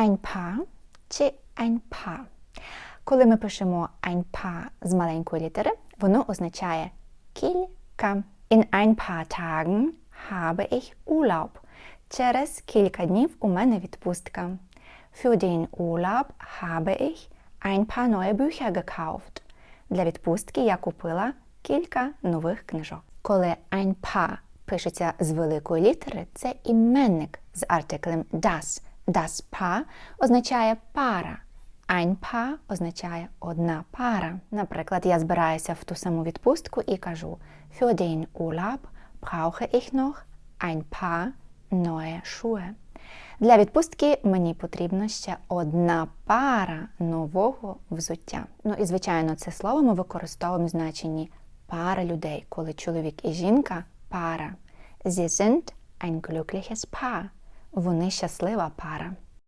ein Paar чи ein Paar. Коли ми пишемо ein Paar з маленької літери, воно означає кілька. In ein paar Tagen habe ich Urlaub. Через кілька днів у мене відпустка. Für den Urlaub habe ich ein paar neue Bücher gekauft. Для відпустки я купила кілька нових книжок. Коли ein Paar пишеться з великої літери, це іменник з артиклем das. Das Paar означає пара. Ein означає одна пара. Наприклад, я збираюся в ту саму відпустку і кажу Für den Urlaub brauche ich noch ein paar neue Schuhe. Для відпустки мені потрібна ще одна пара нового взуття. Ну і звичайно, це слово ми використовуємо в значенні пара людей, коли чоловік і жінка пара. Sie sind ein glückliches Paar. Вони щаслива пара.